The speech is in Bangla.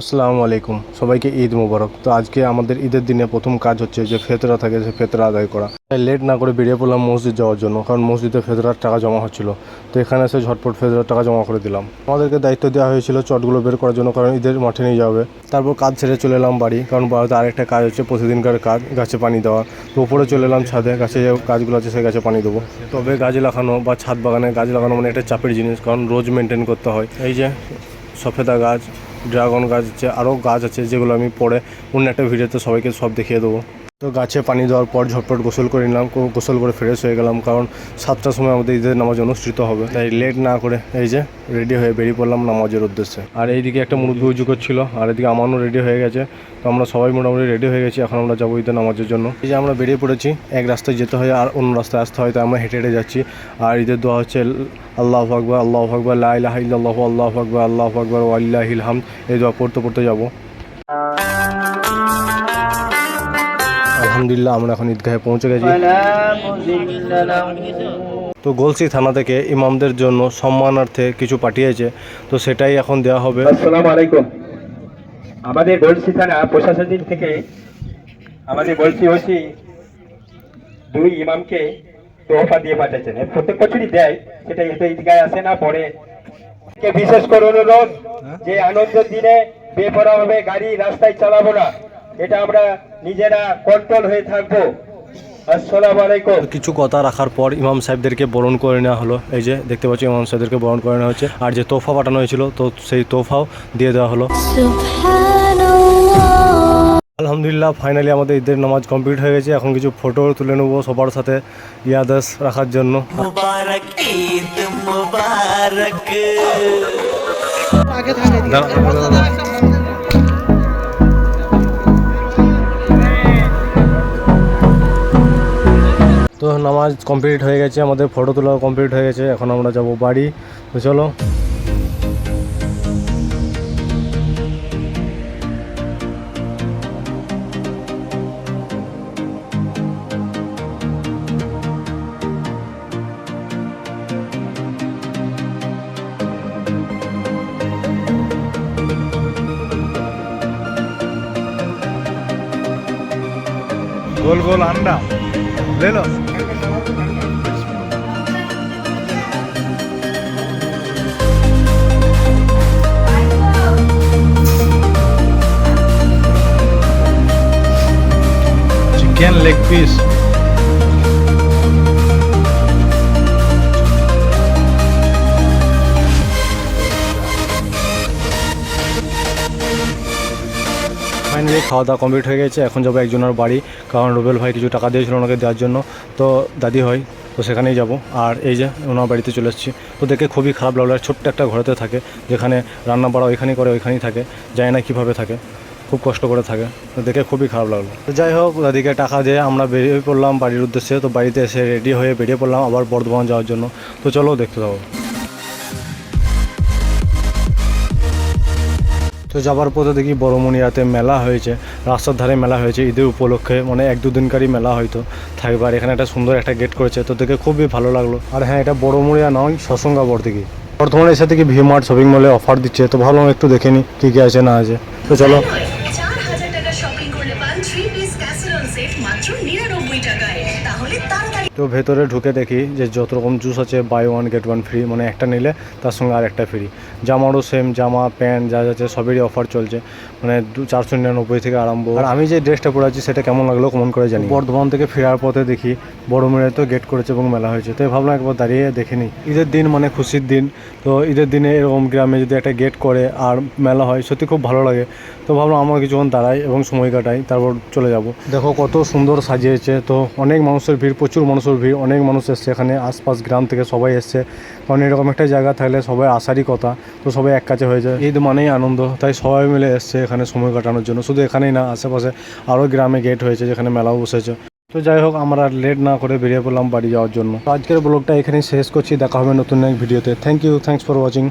আসসালামু আলাইকুম। সবাইকে ঈদ মোবারক। তো আজকে আমাদের ঈদের দিনে প্রথম কাজ হচ্ছে যে ফেতরা থাকে সে ফেতরা আদায় করা। তাই লেট না করে বেরিয়ে পড়লাম মসজিদ যাওয়ার জন্য, কারণ মসজিদে ফেতরার টাকা জমা হচ্ছিল। তো এখানে এসে ঝটপট ফেতরার টাকা জমা করে দিলাম। আমাদেরকে দায়িত্ব দেওয়া হয়েছিল চটগুলো বের করার জন্য, কারণ ঈদের মাঠে নিয়ে যাবে। তারপর কাজ ছেড়ে চলে এলাম বাড়ি, কারণ বাড়িতে আরেকটা কাজ হচ্ছে প্রতিদিনকার কাজ, গাছে পানি দেওয়া। তো উপরে চলে এলাম ছাদে, গাছে যে গাছগুলো আছে সেই গাছে পানি দেবো। তবে গাছ লাগানো বা ছাদ বাগানে গাছ লাগানো মানে একটা চাপের জিনিস, কারণ রোজ মেনটেন করতে হয়। এই যে সফেদা গাছ ড্রাগন গাছ আছে, আরও গাছ আছে যেগুলো আমি পরে অন্য একটা ভিডিওতে সবাইকে সব দেখিয়ে দেবো। তো গাছে পানি দেওয়ার পর ঝটপট গোসল করে নিলাম গোসল করে ফ্রেশ হয়ে গেলাম, কারণ সাতটার সময় আমাদের ঈদের নামাজ অনুষ্ঠিত হবে। তাই লেট না করে এই যে রেডি হয়ে বেরিয়ে পড়লাম নামাজের উদ্দেশ্যে। আর এইদিকে একটা মুরব্বী উজু করছিল, আর এদিকে আমারও রেডি হয়ে গেছে। তো আমরা সবাই মোটামুটি রেডি হয়ে গেছি, এখন আমরা যাব ঈদের নামাজের জন্য। এই যে আমরা বেরিয়ে পড়েছি, এক রাস্তায় যেতে হয় আর অন্য রাস্তায় আসতে হয়, তাই আমরা হেঁটে হেঁটে যাচ্ছি। আর ঈদের দোয়া হচ্ছে, আল্লাহ আকবর আল্লাহ আকবর লাহ আল্লাহ আল্লাহ আকবর আল্লাহ আকবর আল্লাহিল হাম এই দোয়া পড়তে পড়তে যাব। আলহামদুলিল্লাহ, আমরা এখন ঈদগাহে পৌঁছে গেছি। তো গোলসি থানা থেকে ইমামদের জন্য সম্মানার্থে কিছু পাঠিয়েছে, তো সেটাই এখন দেওয়া হবে। আসসালাম আলাইকুম। আমাদের গোলসি থানা প্রশাসনের থেকে আমাদের গোলসি ওসি দুই ইমামকে তোহফা দিয়ে পাঠাচ্ছেন প্রত্যেক বছরই দেয়, সেটা এতে ঈদগায় আসে না, পরে বিশেষ করে অনুরোধ যে আনন্দ দিনে বেপরা হবে গাড়ি রাস্তায় চালাবো না। এটা আমরা নিজেরা কন্ট্রোল হয়ে থাকব। কিছু কথা রাখার পর ইমাম সাহেবদেরকে বরণ করে নেওয়া হলো। এই যে দেখতে পাচ্ছি ইমাম সাহেবদেরকে বরণ করে নেওয়া হচ্ছে। আর যে তোফা পাঠানো হয়েছিল তো সেই তোফাও দিয়ে দেওয়া হলো। আলহামদুলিল্লাহ ফাইনালি আমাদের ঈদের নামাজ কমপ্লিট হয়ে গেছে। এখন কিছু ফটো তুলে নেব সবার সাথে ইয়াদাস রাখার জন্য। মুবারক তো নামাজ কমপ্লিট হয়ে গেছে আমাদের ফটো তোলাও কমপ্লিট হয়ে গেছে এখন আমরা যাব বাড়ি তো চলো गोल गोल अंडा ले लो again লেগ পিস ফাইনালি খাওয়া দাওয়া কমপ্লিট হয়ে গেছে। এখন যাব একজনের বাড়ি। কারণ রুবেল ভাই কিছু টাকা দিয়েছিল ওনাকে দেওয়ার জন্য। তো দাদি হয়, তো সেখানেই যাব। আর এই যে ওনার বাড়িতে চলে এসেছি। তো দেখে খুবই খারাপ লাগল। আর ছোট্ট একটা ঘরেতে থাকে, যেখানে রান্না বাড়া ওইখানেই করে, ওইখানেই থাকে। যায় না কীভাবে থাকে। খুব কষ্ট করে থাকে। তো দেখে খুবই খারাপ লাগল। তো যাই হোক দাদিকে টাকা দিয়ে আমরা বেরিয়ে পড়লাম বাড়ির উদ্দেশ্যে। তো বাড়িতে এসে রেডি হয়ে বেরিয়ে পড়লাম আবার বর্ধমান যাওয়ার জন্য। তো চলো দেখতে যাব তো যাবার পথে দেখি বড়মুনিয়াতে মেলা হয়েছে। রাস্তার ধারে মেলা হয়েছে। ঈদের উপলক্ষে মানে এক দুদিনকারই মেলা হয়তো। থাকবে আর এখানে একটা সুন্দর একটা গেট করেছে। তো দেখে খুবই ভালো লাগল। আর হ্যাঁ এটা বড়মুড়িয়া নয় সসঙ্গাবর থেকে বর্ধমানে এসে থেকে ভিমার্ট শপিং মলে অফার দিচ্ছে। তো ভাবলাম একটু দেখে নিই কী কী আছে না আছে। তো চলো। নিরানব্বই টাকায়। তাহলে তাড়াতাড়ি তো ভেতরে ঢুকে দেখি যে যত রকম জুস আছে buy one get one free মানে একটা নিলে তার সঙ্গে আর একটা ফ্রি জামারও সেম জামা প্যান্ট যা যা আছে সবেরই অফার চলছে। মানে দু চারশো নিরানব্বই থেকে আরম্ভ। আর আমি যে ড্রেসটা পরে আছি সেটা কেমন লাগল কমন করে জানি বর্ধমান থেকে ফেরার পথে দেখি বড় মেয়ে তো গেট করেছে এবং মেলা হয়েছে। তো ভাবলাম একবার দাঁড়িয়ে দেখে নিই। ঈদের দিন মানে খুশির দিন। তো ঈদের দিনে এরকম গ্রামে যদি একটা গেট করে আর মেলা হয় সত্যি খুব ভালো লাগে। তো ভাবলাম আমার কিছুক্ষণ দাঁড়াই এবং সময় কাটাই তারপর চলে যাব। দেখো কত সুন্দর সাজিয়েছে। তো অনেক মানুষের ভিড়, প্রচুর মানুষের ভিড়, অনেক মানুষ এসছে এখানে, আশপাশ গ্রাম থেকে সবাই এসছে। কারণ এরকম একটা জায়গা থাকলে সবাই আসারই কথা, তো সবাই এক কাছে হয়ে যায়। ঈদ মানেই আনন্দ, তাই সবাই মিলে এসছে এখানে সময় কাটানোর জন্য। শুধু এখানেই না, আশেপাশে আরও গ্রামে গেট হয়েছে যেখানে মেলাও বসেছে। তো যাই হোক, আমরা লেট না করে বেরিয়ে পড়লাম বাড়ি যাওয়ার জন্য। আজকের ব্লগটা এখানেই শেষ করছি, দেখা হবে নতুন এক ভিডিওতে thank you thanks for watching